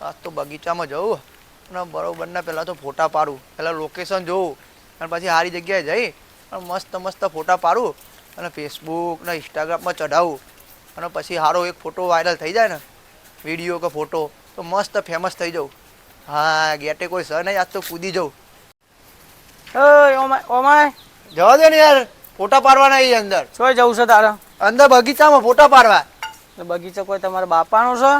આજ તો બગીચામાં જવું. અને બરોબરના પહેલાં તો ફોટા પાડું. પહેલાં લોકેશન જોઉં અને પછી સારી જગ્યાએ જઈ અને મસ્ત મસ્ત ફોટા પાડું. અને ફેસબુક ને ઇન્સ્ટાગ્રામમાં ચઢાવું. અને પછી સારો એક ફોટો વાયરલ થઈ જાય ને વીડિયો કે ફોટો તો મસ્ત ફેમસ થઈ જાઉં હા ગેટે કોઈ સર નહીં આજ તો કૂદી જાઉં ઓમાય જવા દે ને યાર ફોટા પાડવાના એ અંદર. શું જવું છે તારા. અંદર બગીચામાં ફોટા પાડવા. બગીચા કોઈ તમારા બાપાનો છે?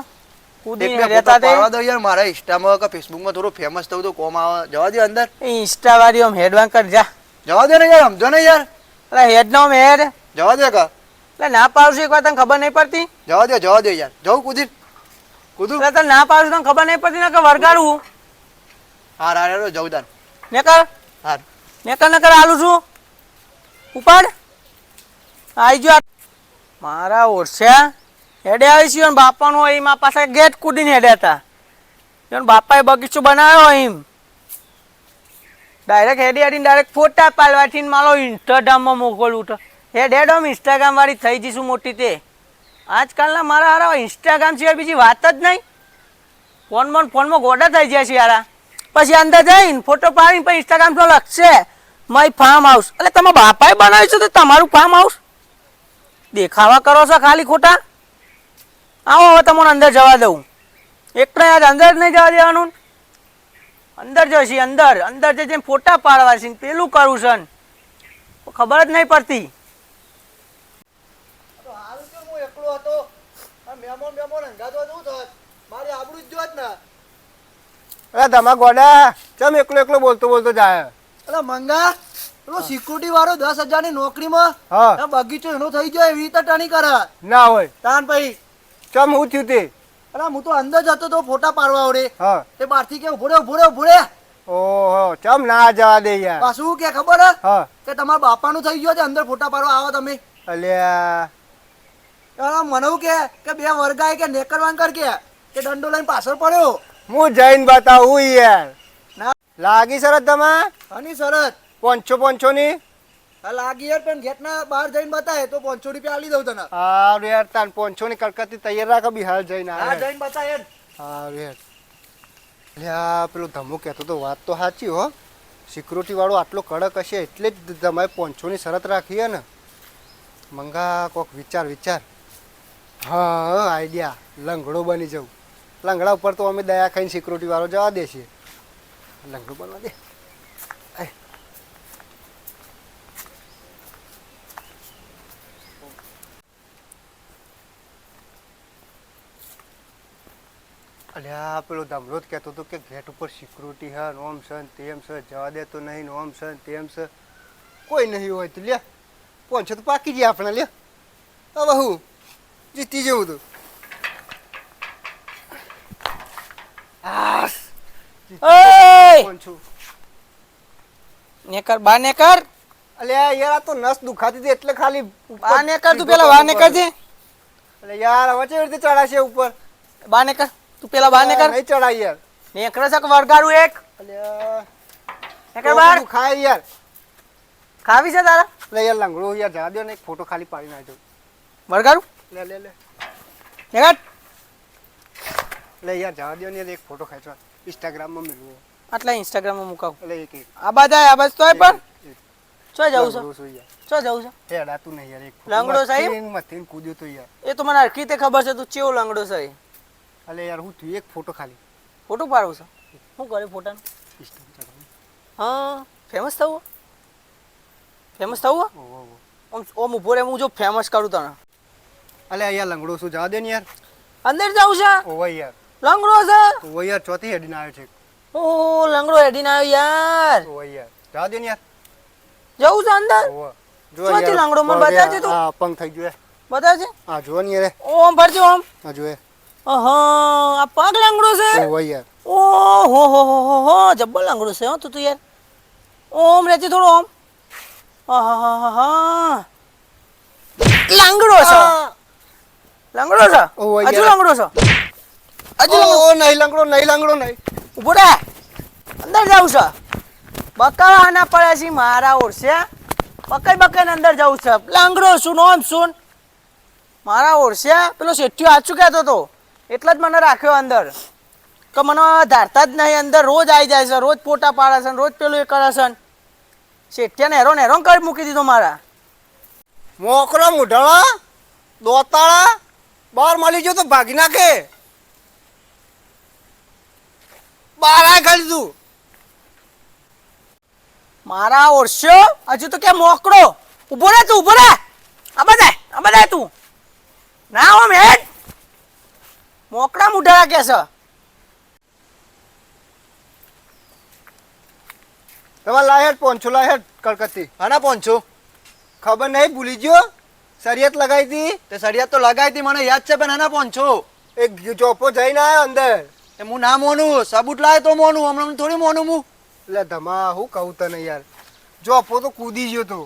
કૂદીને રહેતા તે. પાડવા દો યાર મારા ઇન્સ્ટામાં કે ફેસબુકમાં થોડું ફેમસ થવું તો કોમ આવે. જવા દે અંદર. ઇન્સ્ટા વાળી આમ હેડવાન કર જા. જવા દે ને યાર સમજો ને યાર. એટલે હેડ નો હેડ જવા દે કા. એટલે ના પાડશું એક વાર તને ખબર નહીં પડતી? જવા દે જવા દે યાર. જવું કુદી કુદું. એટલે તને ના પાડશું તને ખબર નહીં પડતી ને કે વરગાડવું જવું તાર. આલું છું. ઉપાડ. ગયો. મારા ઓરસ્યા હેડે આવી છે બાપાનો એમ પાસે ગેટ કૂદીને હેડ્યા હતા. બાપાએ બગીચો બનાવ્યો એમ. ડાયરેક્ટ હેડી હેડીને ડાયરેક્ટ ફોટા પાડવાથી મારો ઇન્સ્ટાગ્રામમાં મોકલવું તો. હેડ હેડ ઇન્સ્ટાગ્રામ વાળી થઈ જઈશું મોટી તે. આજકાલના મારા હારા ઇન્સ્ટાગ્રામ સિવાય બીજી વાત જ નહીં. ફોનમાં ફોનમાં ગોડા થઈ જાય છે યારા. પછી અંદર જઈને ફોટો પાડીને પછી ઇન્સ્ટાગ્રામ તો લખશે માય ફાર્મ હાઉસ એટલે તમે બાપાએ બનાવ્યું છે તો તમારું ફાર્મ હાઉસ દેખાવા કરો છો ખાલી ખોટા? આવો હવે તમને અંદર જવા દઉં. એકને આજ અંદર નહીં જવા દેવાનું? અંદર જશે અંદર. અંદર જઈને ફોટા પાડવા છે પેલું કરું છે ખબર જ નહીં પડતી. તો હારું છે હું એકલો હતો? આ મહેમાન મહેમાન હંગાતો હતું થોત? મારી આબરૂ જ જોત ને. અરે તમા ગોડા ચમ એકલો એકલો બોલતો બોલતો જાય? અરે મંગા પેલો સિક્યુરિટી વાળો દસ હજારની નોકરીમાં હા. બગીચો એનો થઈ ગયો એવી રીતે ટણી કરે. ના હોય. તાન ભાઈ ચમ હું થયું તે? અરે હું તો અંદર જતો તો ફોટા પાડવા આવડે. હા. તે બહારથી કે ઊભો ઊભો ઊભો ઓહો ચમ ના જવા દે યાર. પાછું કે ખબર હા? કે તમારા બાપાનું થઈ ગયું છે અંદર ફોટા પાડવા આવો તમે. અલ્યા. અરે મને કે કે બે વર્ગાએ કે નેકર વાંકર કે કે દંડો લઈને પાછળ પડ્યો. હું જઈને બતાવું યાર. લાગી શરત તમે હની શરત. પોંચો પોંચો ની લાગી યાર પણ ગેટના બહાર જઈને બતાય તો પાંચસો રૂપિયા આલી દઉં તને. હારું યાર તાન પોંચો ની કલકત્તી તૈયાર રાખો બિહાર જઈને હા જઈને બતાય હારું યાર. અલ્યા પેલો ધમો કહેતો તો વાત તો સાચી હો. સિક્યુરિટી વાળો આટલો કડક હશે એટલે જ તમારે પોંચોની શરત રાખી ને. મંગા કોક વિચાર વિચાર. હા આઈડિયા. લંગડો બની જવું. લંગડા ઉપર તો અમે દયા ખાઈને સિક્યુરિટી વાળો જવા દેશે. લંગડો બનવા દે. અલ્યા પેલો જ કહેતો હતો કે ગેટ ઉપર સિક્યુરિટી હા નોમ છે ને તેમ છે જવા દેતો નહીં છે ને તેમ છે. કોઈ નહીં હોય તો લે પહોંચે તો પાકી જાય આપણે લે હવે હું જીતી જવું તું. આસ! નેકર બા નેકર? અલ્યા યાર આ તો નસ દુખાતી હતી એટલે ખાલી બા નેકર તું પેલા વા નેકર. છે? અલે યાર હવે કેવી રીતે ચડાશે ઉપર? બા નેકર? તું પેલા બા નીકળ. નહીં ચડાય યાર. નેકર છે કે વરગાડું એક. અલ્યા. નેકર બાર ખાય યાર. ખાવી છે તારા? લે યાર લંગડો યાર જવા દો ને એક ફોટો ખાલી પાડી નાખજો. વરગાડું લે લે લે. નેકર લે યાર જવા દો ને એક ફોટો ખેંચવા ઇન્સ્ટાગ્રામમાં મેળવો. આટલા ઇન્સ્ટાગ્રામમાં મુકાવ. લે એક એક. આ બધા આ બસ તોય એક- ચો જવું છે? ચો જવું છે? હેડાતું નહીં યાર એક લંગડો સાહેબ? મથીન કૂદ્યો તો યાર. એ તો મને હરખી ખબર છે તું ચેવો લંગડો છે અલે યાર હું તું એક ફોટો ખાલી. ફોટો પાડવું છે. શું કરે ફોટાનું હા ફેમસ થવું? ફેમસ થવું? ઓમ ઓમ ઊભો રે હું જો ફેમસ કરું તને. અલે યાર લંગડો શું જવા દે ને યાર? અંદર જવું છે? ઓવા યાર. લંગડો છે? ઓવા યાર ચોથી હેડીને આવ્યો છે. ઓ લંગડો હેડીને આવ્યો યાર. ઓવા યાર. જવા દે ને યાર. જવું છે અંદર? જો ચોથી લંગડો મને બતાવજે તું. હા પંખ થઈ ગયો બતાવજે. હા જો ને યાર ઓમ ભરજો ઓમ. હા જો અહં, આ પગ લંગડો છે? ઓહો યાર ઓ હો હો હો હો હો જબ્બર લંગડો છે હો તું તું યાર. ઓમ રેતી થોડો ઓમ. આહાહાહા. લંગડો છે? લંગડો છે? ઓહો, હજુ. લંગડો છે? હજુ ઓ નહીં લંગડો નહીં લંગડો નહીં. ઊભો રે. અંદર જવું છે? બકાવા ના પડે છે મારા ઓરસે બકાઈ બકાઈ અંદર જવું છે. લાંગડો શું નોમ શું મારા ઓરસે પેલો શેઠિયો આચું કહેતો હતો? એટલે જ મને રાખ્યો અંદર. કે મને ધારતા જ નહીં અંદર. રોજ આવી જાય છે રોજ ફોટા પાડે છે ને રોજ પેલું એ કરે છે શેઠિયાને હેરોન હેરોન કરી મૂકી દીધો મારા. મોકરો મુઢાળા દોતાળા બહાર મળી ગયો તો ભાગી નાખે. બહાર આ ખાલી તું. મારા ઓરસ્યો હજુ તો કે મોકળો. ઊભો રે તું ઊભો રે. આ બધા આ બધા તું. ના હો મેડ મોકળા મુઢાળા કે છે? તમારે લાહેટ પોંચો લાહેટ કલકત્તી આના પહોંચો ખબર નહીં ભૂલી ગયો? સરિયત લગાવી હતી તે સળિયાત તો લગાવી હતી મને યાદ છે પણ આના પહોંચો એક ચોપો જઈને આવ્યો અંદર. એ હું ના મોનું સાબુત લાવે તો મોનું હમણાં થોડી મોનું હું એટલે ધમા હું કહું તને યાર. ચોપો તો કૂદી ગયો તો.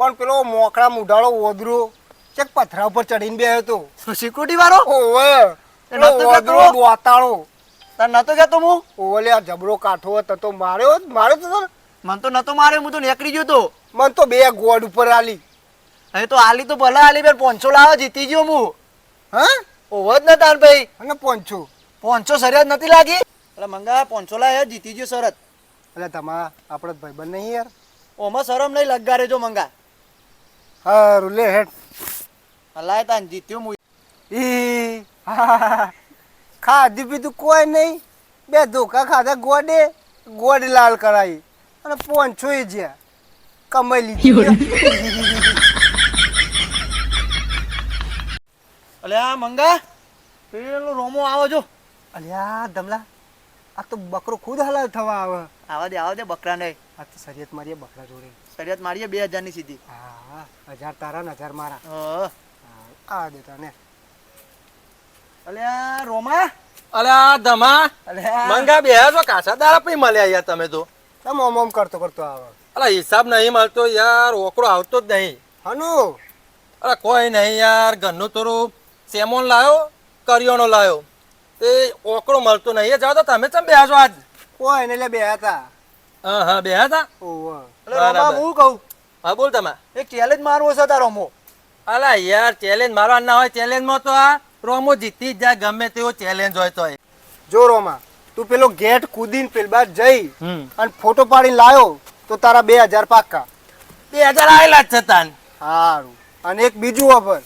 પણ પેલો મોકળા મુઢાળો ઓદરો ચેક પથરા ઉપર ચડીને બેહ્યો તો સિક્યુરિટી વાળો? ઓવે. એ પેલો નતો નતો કહેતો હું? ઓલે આ જબરો કાઠો હતો તો માર્યો માર્યો તો મન તો નતો મારે હું તો નીકળી ગયો તો. મન તો બે ગોડ ઉપર આલી. હવે તો આલી તો ભલે આલી બેન પોંચો લાવે જીતી ગયો હું. હા? ઓવો જ ને તાર ભાઈ. અને પોંચો પોંચો સરિયાદ નથી લાગી? એટલે મંગા પોંચો જીતી ગયો શરત. એટલે તમારા આપણે ભાઈબંધ નહીં યાર. ઓમાં શરમ નહીં લગારે જો મંગા. હા લે હેડ. હલાય તાન જીત્યો હું. ઈ ખાધું પીધું કોઈ નહીં. બે ધોકા ખાધા ગોડે ગોડ લાલ કરાવી અને પોંચો એ જ્યાં. કમાઈ લીધી. અલે આ મંગા પેલો રોમો આવો જો. અલ્યા દમલા આ તો બકરો ખુદ હલાલ થવા આવે. આવા દે આવા દે બકરા નહીં આ તો શરીયત મારીએ બકરા જોડે. શરિયત મારીએ બે હજારની સીધી. હા હજાર તારા ને હજાર મારા. હા. હા, આ દેતા ને અલે આ રોમા? અલે આ ધમા? મંગા બે છો કાસા દાડા પી મળ્યા યાર તમે તો. તમે ઓમ ઓમ કરતો કરતો આવે. અલા હિસાબ નહીં મળતો યાર ઓકડો આવતો જ નહીં. હનુ? અરે કોઈ નહીં યાર ઘરનું થોડું સેમોન લાયો કરિયાણો લાયો. તે ઓકડો મળતો નહીં. એ જાઓ તો તમે ચમ બેસો આજ? કોઈ નહીં એટલે બે હતા હા હા બે હતા અલે રોમા હું કહું? હા બોલ તમે. એક ચેલેન્જ મારવો છે તારો મો. અલા યાર ચેલેન્જ મારવા ના હોય ચેલેન્જમાં તો આ રોમો જીતી જ જાય ગમે તેવો ચેલેન્જ હોય તો જો રોમા તું પેલો ગેટ કૂદીને પેલ જઈ અને ફોટો પાડીને લાયો તો તારા બે હજાર પાક્કા. બે હજાર આવેલા જ છે સારું અને એક બીજું ઓફર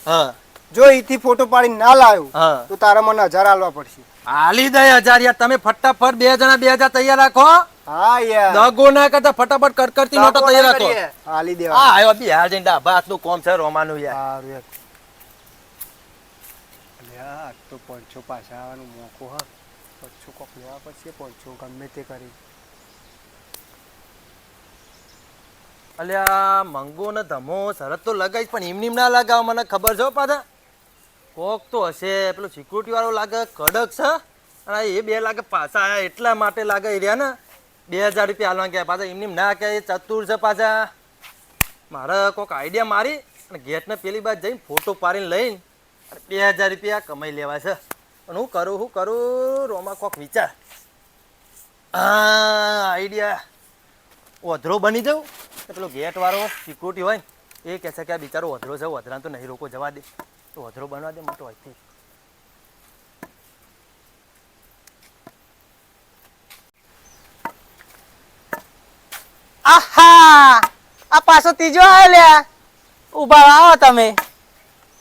જો અહીંથી ફોટો પાડી ના લાવ્યો તો તારા મને હજાર આલવા પડશે. હાલી દે હજાર યાર તમે ફટાફટ બે જણા બે હજાર તૈયાર રાખો હા. યાર. દગો ના કરતા ફટાફટ કરકરતી નોટો તૈયાર રાખો. કરીએ. આલી હા દેવા આવ્યો બિહાર જઈને ડાબા હાથનું કોમ છે રોમાનું યાર. સારું યાર. આજ તો પોંચો પાછા આવવાનું મોકો, હા. પાંચસો કોક લેવા પડશે પાંચસો ગમે તે કરી. અલ્યા મંગો ને ધમો, શરત તો લગાવીશ, પણ એમની ના લગાવ, મને ખબર છે પાછા. કોક તો હશે, પેલો સિક્યુરિટી વાળો લાગે કડક છે, અને એ બે લાગે પાછા આયા એટલા માટે લાગે રહ્યા ને. બે હજાર રૂપિયા હાલવા ગયા પાછા, એમની ના એ ચતુર છે પાછા. મારે કોક આઈડિયા મારી, અને ગેટને પેલી બાજુ જઈને ફોટો પાડીને લઈને બે હજાર રૂપિયા કમાઈ લેવા છે. પણ હું કરું હું કરું? રોમાં કોક વિચાર. આઈડિયા ઓધરો બની જાઉં તો પેલો ગેટવાળો સિક્યુરિટી હોય એ કહે છે કે આ બિચારો ઓધરો છે ઓધરા તો નહીં રોકો, જવા દે. તો ઓધરો બનવા દે, મોટો હોય આહા! આ પાછો ત્રીજો આવ્યો લ્યા. ઊભા આવો તમે.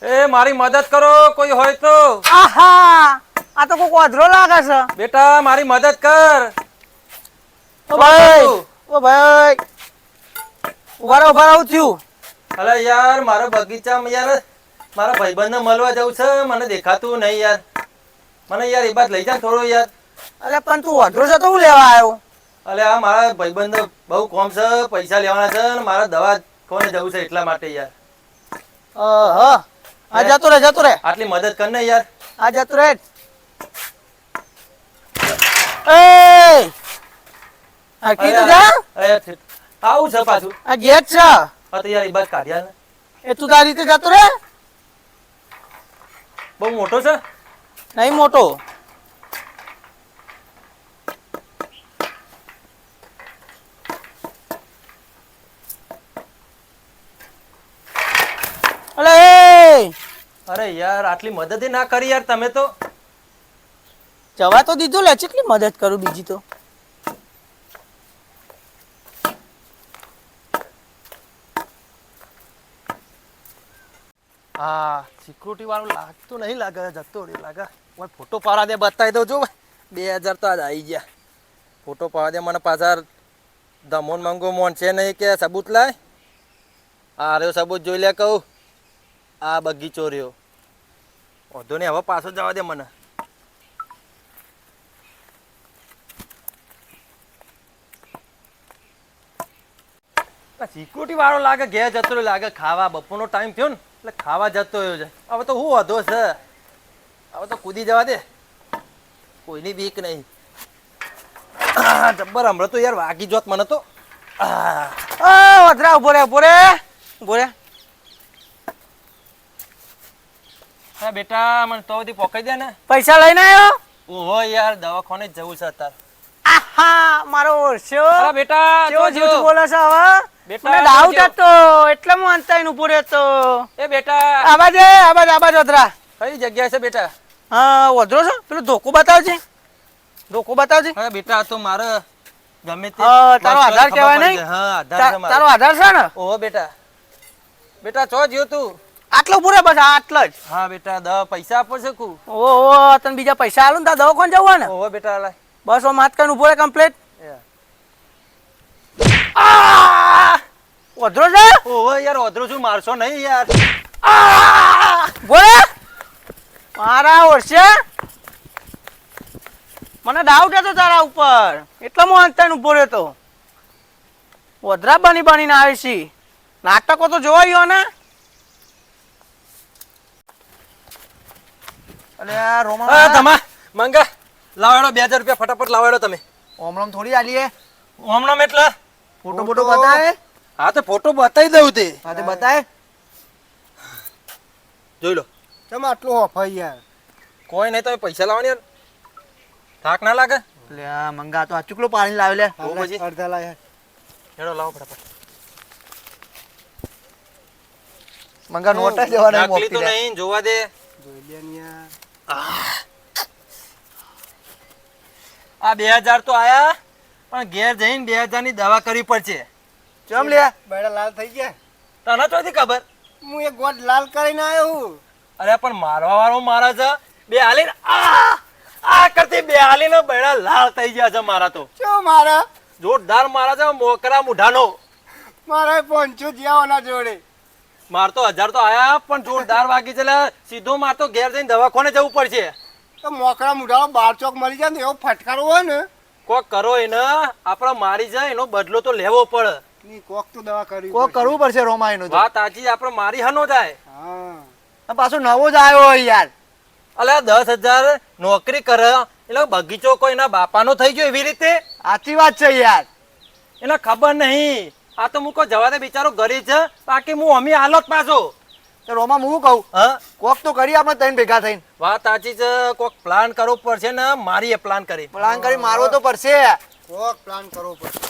એ મારી મદદ કરો કોઈ હોય તો. આહા આ તો કોઈક વાધરો લાગે છે. બેટા મારી મદદ કર. ઓ ભાઈ ઓ ભાઈ. ઊભા રહો ઊભા રહો થયું અરે યાર મારો બગીચામાં યાર મારા ભાઈબંધને મળવા જવું છે મને દેખાતું નહીં યાર. મને યાર એ બાદ લઈ જા ને થોડો યાર. અરે પણ તું અધરો છે તો હું લેવા આવ્યો? અલે આ મારા ભાઈબંધ બહુ કોમ છે પૈસા લેવાના છે ને મારા દવા કોને જવું છે એટલા માટે યાર. અહ આ જતો રે જતો રે આટલી મદદ કર ને યાર. આ જતો રે એ! આ કીધું જા. આવું છે પાછું. આ ગેટ છે. આ તો યાર એ બસ કાઢ્યા ને. એ તું તારી રીતે જતો રે બહુ મોટો છે? નહીં મોટો અલે એ અરે યાર આટલી મદદ ના કરી યાર તમે તો. જવા તો દીધું લે કેટલી મદદ કરું બીજી તો? હા સિક્યુરિટી વાળું લાગતું નહીં લાગે જતો રે લાગે. ઓય ફોટો પાડા દે બતાવી દઉં જો બે હજાર તો આજ આવી ગયા. ફોટો પાડા દે મને પાછા દમોન મંગો મોન છે નહીં કે સબૂત લાય? આ રહ્યો સબૂત જોઈ લે કહું. આ બગીચો રહ્યો. વાંધો નહીં, હવે પાછો જવા દે મને. સિક્યુરિટી વાળો લાગે, ઘેર જતો રહ્યો, લાગે ખાવા, બપોરનો ટાઈમ થયો ને, એટલે ખાવા જતો રહ્યો છે. હવે તો હું વધો છે? હવે તો કૂદી જવા દે. કોઈની બીક નહીં. જબ્બર હમણાં તો યાર વાગી જોત મને તો. વધરા ઊભો રે ઊભો રે. ઊભો રે. હા બેટા મને તો બધી પોકાઈ દે ને. પૈસા લઈને આવ્યો ઓહો યાર દવાખાને જ જવું છે અત્યારે. આહા મારો ઓરસ્યો અરે બેટા કેવો. જૂઠ બોલે છે હવે? બેટા, મને ડાઉટ હતો એટલે હું અંતાઈને ઊભો રહેતો. એ બેટા. આબાજ એ આબાજ આવા વધરા. કઈ જગ્યા છે બેટા? હા વધરો છો? પેલું ધોકો બતાવજે. ધોકો બતાવજે. અરે બેટા તો મારે ગમે તે હા, તારો આધાર કહેવાય નહીં? હા આધાર છે. તારો આધાર છે ને? ઓહો બેટા. બેટા ચો જ્યો તું? આટલો પૂરે બસ આટલો જ. હા બેટા દવા પૈસા આપો છે કુ. ઓહો તને બીજા પૈસા આલું ને દવા કોણ જવું ને ઓહો બેટા લાય. બસ ઓ માત કરીને ઊભો રે કમ્પ્લીટ ઓધરો છે? ઓહો યાર ઓધરો છું મારશો નહીં યાર. બોલે? મારા ઓરશે મને ડાઉટ હતો તારા ઉપર. એટલો હું અંતર ઊભો રહેતો. ઓધરા બની બની બનીને આવે છે નાટકો તો જોવા ગયો ને. અરે આ રોમા તમા મંગા લાવાડો બે હજાર રૂપિયા ફટાફટ લાવાડો તમે. ઓમણમ થોડી આલીએ ઓમણમ એટલે? ફોટો ફોટો બતાવે? હા તો ફોટો બતાવી દઉં તે. હા તે બતાય જોઈ લો. તમે આટલું હોફાઈ યાર? કોઈ નહીં તમે પૈસા લાવવાની યાર. થાક ના લાગે? એટલે આ મંગા તો આ ચુકલો પાણી લાવે લે. પછી? અડધા લાય હેડો લાવો ફટાફટ. મંગા નોટ જ દેવા મોકલી તો નહીં જોવા દે. જોઈ લે યાર. આ બે હજાર તો આયા પણ ઘેર જઈને બે હજારની દવા કરવી પડશે. ચમ લે બેડા લાલ થઈ ગયા. તને તો નથી ખબર? હું એક ગોટ લાલ કરીને આવ્યો હું. અરે પણ મારવા વાળો મારા છે. બે હાલીને આ આ કરતી બે હાલીને બેડા લાલ થઈ ગયા છે મારા તો. ચો મારા? જોરદાર મારા છે મોકરા મુઢાનો. મારા પોંચો જ્યાઓના જોડે. માર તો હજાર તો આયા પણ જોરદાર વાગી છે એટલે સીધો માર તો ઘેર જઈને દવાખાને જવું પડશે. તો મોકરા મુઢાઓ બાર ચોક મળી જાય ને એવો ફટકારો હોય ને. કોક કરો એને આપણે મારી જાય એનો બદલો તો લેવો પડે. કોક તો દવા કરી કોક કરવું પડશે રોમા એનો વાત આજી આપણે મારી હનો જાય. હા. આ પાછો નવો જ આવ્યો હોય યાર. અલે દસ હજાર નોકરી કરે એટલે બગીચો કોઈ એના બાપાનો થઈ ગયો એવી રીતે? સાચી વાત છે યાર. એને ખબર નહીં. આ તો મુકો જવા દે બિચારો ગરીબ છે. બાકી હું અમી હાલત પાછો. તો રોમા હું કહું? હા? કોક તો કરી આપણે ત્રણ ભેગા થઈને. વાત સાચી છે. કોક પ્લાન કરવો પડશે ને મારી એ પ્લાન કરી. પ્લાન કરી મારવો તો પડશે. કોક પ્લાન કરવો પડશે.